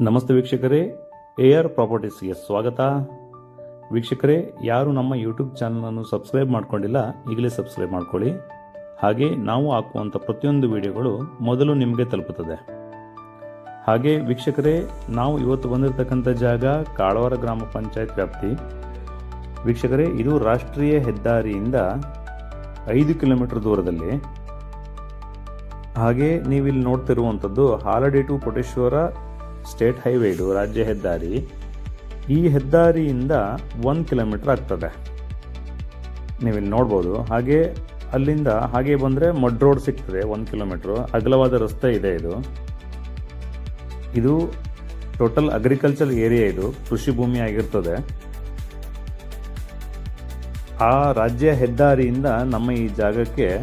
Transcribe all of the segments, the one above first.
ನಮಸ್ತೆ ವೀಕ್ಷಕರೇ, A R ಪ್ರಾಪರ್ಟೀಸ್ಗೆ ಸ್ವಾಗತ. ವೀಕ್ಷಕರೇ, ಯಾರು ನಮ್ಮ ಯೂಟ್ಯೂಬ್ ಚಾನಲನ್ನು ಸಬ್ಸ್ಕ್ರೈಬ್ ಮಾಡ್ಕೊಂಡಿಲ್ಲ, ಈಗಲೇ ಸಬ್ಸ್ಕ್ರೈಬ್ ಮಾಡ್ಕೊಳ್ಳಿ. ಹಾಗೆ ನಾವು ಹಾಕುವಂಥ ಪ್ರತಿಯೊಂದು ವಿಡಿಯೋಗಳು ಮೊದಲು ನಿಮಗೆ ತಲುಪುತ್ತದೆ. ಹಾಗೆ ವೀಕ್ಷಕರೇ, ನಾವು ಇವತ್ತು ಬಂದಿರತಕ್ಕಂಥ ಜಾಗ ಕಾಳವಾರ ಗ್ರಾಮ ಪಂಚಾಯತ್ ವ್ಯಾಪ್ತಿ. ವೀಕ್ಷಕರೇ, ಇದು ರಾಷ್ಟ್ರೀಯ ಹೆದ್ದಾರಿಯಿಂದ ಐದು ಕಿಲೋಮೀಟರ್ ದೂರದಲ್ಲಿ. ಹಾಗೆ ನೀವಿಲ್ಲಿ ನೋಡ್ತಿರುವಂಥದ್ದು Haladi to Koteshwara state highway ಇದು ರಾಜ್ಯ ಹೆದ್ದಾರಿ. ಈ ಹೆದ್ದಾರಿಯಿಂದ ಒಂದು ಕಿಲೋಮೀಟರ್ ಆಗ್ತದೆ. ನೀವಿಲ್ಲಿ ನೋಡ್ಬೋದು. ಹಾಗೆ ಅಲ್ಲಿಂದ ಹಾಗೆ ಬಂದರೆ ಮಡ್ ರೋಡ್ ಸಿಗ್ತದೆ ಒಂದು ಕಿಲೋಮೀಟ್ರು. ಅಗಲವಾದ ರಸ್ತೆ ಇದೆ ಇದು. ಇದು ಟೋಟಲ್ ಅಗ್ರಿಕಲ್ಚರ್ ಏರಿಯಾ ಇದು. ಕೃಷಿ ಭೂಮಿ ಆಗಿರ್ತದೆ. ಆ ರಾಜ್ಯ ಹೆದ್ದಾರಿಯಿಂದ ನಮ್ಮ ಈ ಜಾಗಕ್ಕೆ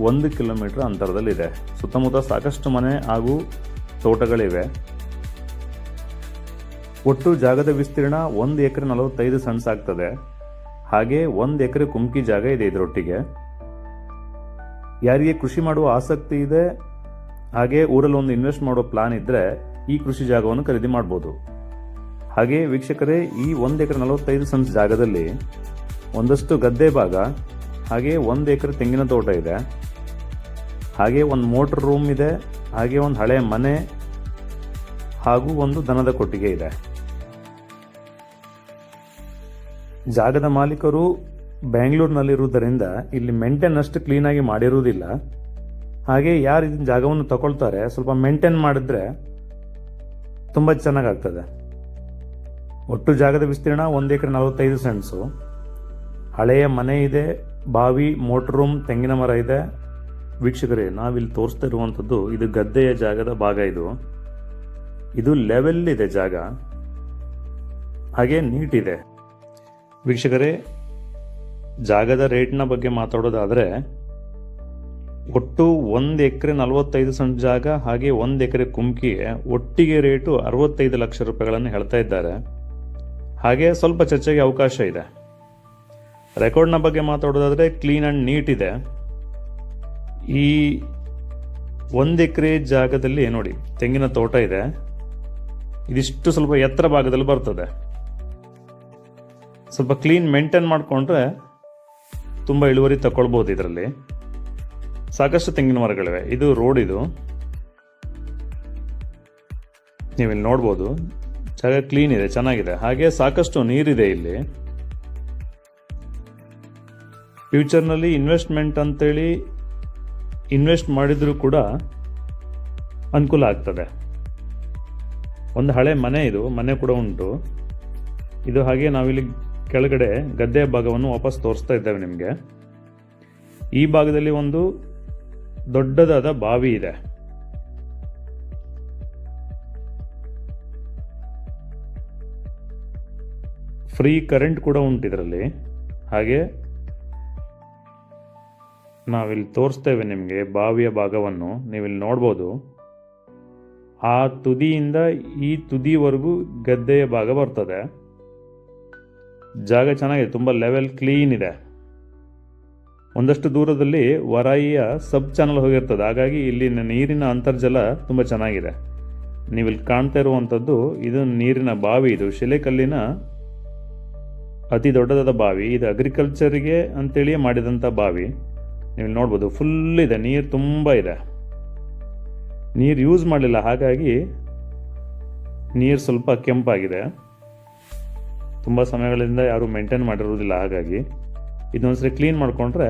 ಒಂದು ಕಿಲೋಮೀಟರ್ ಅಂತರದಲ್ಲಿದೆ. ಸುತ್ತಮುತ್ತ ಸಾಕಷ್ಟು ಮನೆ ಹಾಗೂ ತೋಟಗಳಿವೆ. ಒಟ್ಟು ಜಾಗದ ವಿಸ್ತೀರ್ಣ ಒಂದು ಎಕರೆ ನಲವತ್ತೈದು ಸಣ್ಸ್ ಆಗ್ತದೆ. ಹಾಗೆ ಒಂದು ಎಕರೆ ಕುಮ್ಕಿ ಜಾಗ ಇದೆ ಇದರೊಟ್ಟಿಗೆ. ಯಾರಿಗೆ ಕೃಷಿ ಮಾಡುವ ಆಸಕ್ತಿ ಇದೆ, ಹಾಗೆ ಊರಲ್ಲಿ ಒಂದು ಇನ್ವೆಸ್ಟ್ ಮಾಡೋ ಪ್ಲಾನ್ ಇದ್ದರೆ ಈ ಕೃಷಿ ಜಾಗವನ್ನು ಖರೀದಿ ಮಾಡ್ಬೋದು. ಹಾಗೆ ವೀಕ್ಷಕರೇ, ಈ ಒಂದು ಎಕರೆ ನಲವತ್ತೈದು ಸೆಂಟ್ಸ್ ಜಾಗದಲ್ಲಿ ಒಂದಷ್ಟು ಗದ್ದೆ ಭಾಗ, ಹಾಗೆ ಒಂದು ಎಕರೆ ತೆಂಗಿನ ತೋಟ ಇದೆ. ಹಾಗೆ ಒಂದು ಮೋಟ್ರ್ ರೂಮ್ ಇದೆ, ಹಾಗೆ ಒಂದು ಹಳೆ ಮನೆ, ಹಾಗೂ ಒಂದು ದನದ ಕೊಟ್ಟಿಗೆ ಇದೆ. ಜಾಗದ ಮಾಲೀಕರು ಬೆಂಗಳೂರಿನಲ್ಲಿರುವುದರಿಂದ ಇಲ್ಲಿ ಮೇಂಟೈನ್ ಅಷ್ಟು ಕ್ಲೀನಾಗಿ ಮಾಡಿರುವುದಿಲ್ಲ. ಹಾಗೆ ಯಾರು ಇದನ್ನ ಜಾಗವನ್ನು ತಗೊಳ್ತಾರೆ, ಸ್ವಲ್ಪ ಮೇಂಟೈನ್ ಮಾಡಿದ್ರೆ ತುಂಬ ಚೆನ್ನಾಗಾಗ್ತದೆ. ಒಟ್ಟು ಜಾಗದ ವಿಸ್ತೀರ್ಣ ಒಂದು ಎಕರೆ ನಲವತ್ತೈದು ಸೆಂಟ್ಸು. ಹಳೆಯ ಮನೆ ಇದೆ, ಬಾವಿ, ಮೋಟರ್ ರೂಮ್, ತೆಂಗಿನ ಮರ ಇದೆ. ವೀಕ್ಷಕರೇ, ನಾವಿಲ್ಲಿ ತೋರಿಸ್ತಾ ಇರುವಂಥದ್ದು ಇದು ಗದ್ದೆಯ ಜಾಗದ ಭಾಗ ಇದು. ಇದು ಲೆವೆಲ್ ಇದೆ ಜಾಗ. ಹಾಗೆ ನೀಟ್ ಇದೆ. ವೀಕ್ಷಕರೇ, ಜಾಗದ ರೇಟ್ನ ಬಗ್ಗೆ ಮಾತಾಡೋದಾದರೆ, ಒಟ್ಟು ಒಂದು ಎಕರೆ ನಲವತ್ತೈದು ಸೆಂಟ್ ಜಾಗ, ಹಾಗೆ ಒಂದು ಎಕರೆ ಕುಮ್ಕಿಗೆ ಒಟ್ಟಿಗೆ ರೇಟು ಅರವತ್ತೈದು ಲಕ್ಷ ರೂಪಾಯಿಗಳನ್ನು ಹೇಳ್ತಾ ಇದ್ದಾರೆ. ಹಾಗೆ ಸ್ವಲ್ಪ ಚರ್ಚೆಗೆ ಅವಕಾಶ ಇದೆ. ರೆಕಾರ್ಡ್ನ ಬಗ್ಗೆ ಮಾತಾಡೋದಾದರೆ ಕ್ಲೀನ್ ಆ್ಯಂಡ್ ನೀಟ್ ಇದೆ. ಈ ಒಂದು ಎಕರೆ ಜಾಗದಲ್ಲಿ ನೋಡಿ, ತೆಂಗಿನ ತೋಟ ಇದೆ. ಇದಿಷ್ಟು ಸ್ವಲ್ಪ ಎತ್ತರ ಭಾಗದಲ್ಲಿ ಬರ್ತದೆ. ಸ್ವಲ್ಪ ಕ್ಲೀನ್ ಮೇಂಟೈನ್ ಮಾಡಿಕೊಂಡ್ರೆ ತುಂಬ ಇಳುವರಿ ತಗೊಳ್ಬೋದು ಇದರಲ್ಲಿ. ಸಾಕಷ್ಟು ತೆಂಗಿನ ಮರಗಳಿವೆ. ಇದು ರೋಡ್ ಇದು. ನೀವಿಲ್ಲಿ ನೋಡ್ಬೋದು. ಜಾಗ ಕ್ಲೀನ್ ಇದೆ, ಚೆನ್ನಾಗಿದೆ. ಹಾಗೆ ಸಾಕಷ್ಟು ನೀರಿದೆ ಇಲ್ಲಿ. ಫ್ಯೂಚರ್ನಲ್ಲಿ ಇನ್ವೆಸ್ಟ್ಮೆಂಟ್ ಅಂತೇಳಿ ಇನ್ವೆಸ್ಟ್ ಮಾಡಿದರೂ ಕೂಡ ಅನುಕೂಲ ಆಗ್ತದೆ. ಒಂದು ಹಳೆ ಮನೆ ಇದು, ಮನೆ ಕೂಡ ಉಂಟು. ಇದು ಹಾಗೆ ನಾವಿಲ್ಲಿ ಕೆಳಗಡೆ ಗದ್ದೆಯ ಭಾಗವನ್ನು ವಾಪಸ್ ತೋರಿಸ್ತಾ ಇದ್ದೇವೆ ನಿಮಗೆ. ಈ ಭಾಗದಲ್ಲಿ ಒಂದು ದೊಡ್ಡದಾದ ಬಾವಿ ಇದೆ. ಫ್ರೀ ಕರೆಂಟ್ ಕೂಡ ಉಂಟು ಇದರಲ್ಲಿ. ಹಾಗೆ ನಾವಿಲ್ಲಿ ತೋರಿಸ್ತೇವೆ ನಿಮಗೆ ಬಾವಿಯ ಭಾಗವನ್ನು. ನೀವಿಲ್ಲಿ ನೋಡ್ಬೋದು. ಆ ತುದಿಯಿಂದ ಈ ತುದಿವರೆಗೂ ಗದ್ದೆಯ ಭಾಗ ಬರ್ತದೆ. ಜಾಗ ಚೆನ್ನಾಗಿದೆ, ತುಂಬ ಲೆವೆಲ್ ಕ್ಲೀನ್ ಇದೆ. ಒಂದಷ್ಟು ದೂರದಲ್ಲಿ ವರಾಯಿಯ ಸಬ್ ಚಾನಲ್ ಹೋಗಿರ್ತದೆ, ಹಾಗಾಗಿ ಇಲ್ಲಿನ ನೀರಿನ ಅಂತರ್ಜಲ ತುಂಬ ಚೆನ್ನಾಗಿದೆ. ನೀವಿಲ್ಲಿ ಕಾಣ್ತಾ ಇರುವಂಥದ್ದು ಇದು ನೀರಿನ ಬಾವಿ, ಇದು ಶಿಲೆಕಲ್ಲಿನ ಅತಿ ದೊಡ್ಡದಾದ ಬಾವಿ, ಇದು ಅಗ್ರಿಕಲ್ಚರಿಗೆ ಅಂತೇಳಿ ಮಾಡಿದಂಥ ಬಾವಿ. ನೀವು ನೋಡ್ಬೋದು ಫುಲ್ ಇದೆ, ನೀರು ತುಂಬ ಇದೆ. ನೀರು ಯೂಸ್ ಮಾಡಲಿಲ್ಲ, ಹಾಗಾಗಿ ನೀರು ಸ್ವಲ್ಪ ಕೆಂಪಾಗಿದೆ. ತುಂಬ ಸಮಯಗಳಿಂದ ಯಾರೂ ಮೇಂಟೈನ್ ಮಾಡಿರೋದಿಲ್ಲ. ಹಾಗಾಗಿ ಇದೊಂದ್ಸರಿ ಕ್ಲೀನ್ ಮಾಡಿಕೊಂಡ್ರೆ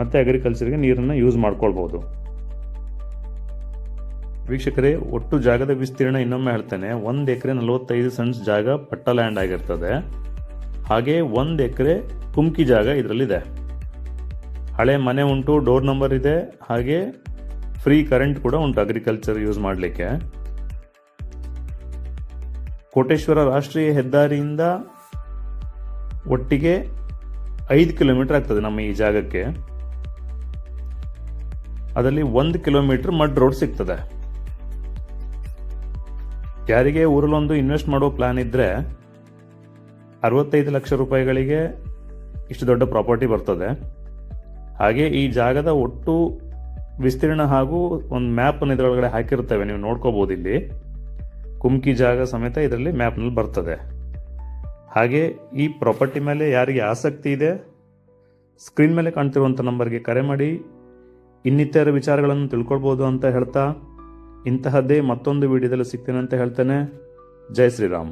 ಮತ್ತೆ ಅಗ್ರಿಕಲ್ಚರ್ಗೆ ನೀರನ್ನು ಯೂಸ್ ಮಾಡ್ಕೊಳ್ಬೋದು. ವೀಕ್ಷಕರೇ, ಒಟ್ಟು ಜಾಗದ ವಿಸ್ತೀರ್ಣ ಇನ್ನೊಮ್ಮೆ ಹೇಳ್ತೇನೆ. ಒಂದು ಎಕರೆ ನಲವತ್ತೈದು ಸೆಂಟ್ಸ್ ಜಾಗ ಪಟ್ಟ ಲ್ಯಾಂಡ್ ಆಗಿರ್ತದೆ. ಹಾಗೆ ಒಂದು ಎಕರೆ ಕುಮ್ಕಿ ಜಾಗ ಇದರಲ್ಲಿದೆ. ಹಳೆ ಮನೆ ಉಂಟು ಡೋರ್ ನಂಬರ್ ಇದೆ. ಹಾಗೆ ಫ್ರೀ ಕರೆಂಟ್ ಕೂಡ ಉಂಟು ಅಗ್ರಿಕಲ್ಚರ್ ಯೂಸ್ ಮಾಡಲಿಕ್ಕೆ. ಕೋಟೇಶ್ವರ ರಾಷ್ಟ್ರೀಯ ಹೆದ್ದಾರಿಯಿಂದ ಒಟ್ಟಿಗೆ ಐದು ಕಿಲೋಮೀಟರ್ ಆಗ್ತದೆ ನಮ್ಮ ಈ ಜಾಗಕ್ಕೆ. ಅದರಲ್ಲಿ ಒಂದು ಕಿಲೋಮೀಟರ್ ಮಡ್ ರೋಡ್ ಸಿಗ್ತದೆ. ಯಾರಿಗೆ ಊರಲ್ಲೊಂದು ಇನ್ವೆಸ್ಟ್ ಮಾಡೋ ಪ್ಲಾನ್ ಇದ್ದರೆ ಅರವತ್ತೈದು ಲಕ್ಷ ರೂಪಾಯಿಗಳಿಗೆ ಇಷ್ಟು ದೊಡ್ಡ ಪ್ರಾಪರ್ಟಿ ಬರ್ತದೆ. ಹಾಗೆ ಈ ಜಾಗದ ಒಟ್ಟು ವಿಸ್ತೀರ್ಣ ಹಾಗೂ ಒಂದು ಮ್ಯಾಪನ್ನು ಇದರೊಳಗಡೆ ಹಾಕಿರ್ತೇವೆ ನೀವು ನೋಡ್ಕೋಬೋದು ಇಲ್ಲಿ. ಕುಮ್ಕಿ ಜಾಗ ಸಮೇತ ಇದರಲ್ಲಿ ಮ್ಯಾಪ್ನಲ್ಲಿ ಬರ್ತದೆ. ಹಾಗೆ ಈ ಪ್ರಾಪರ್ಟಿ ಮೇಲೆ ಯಾರಿಗೆ ಆಸಕ್ತಿ ಇದೆ, ಸ್ಕ್ರೀನ್ ಮೇಲೆ ಕಾಣ್ತಿರುವಂಥ ನಂಬರ್ಗೆ ಕರೆ ಮಾಡಿ ಇನ್ನಿತರ ವಿಚಾರಗಳನ್ನು ತಿಳ್ಕೊಳ್ಬೋದು ಅಂತ ಹೇಳ್ತಾ ಇಂತಹದ್ದೇ ಮತ್ತೊಂದು ವಿಡಿಯೋದಲ್ಲಿ ಸಿಗ್ತೇನೆ ಅಂತ ಹೇಳ್ತೇನೆ. ಜೈ ಶ್ರೀರಾಮ್.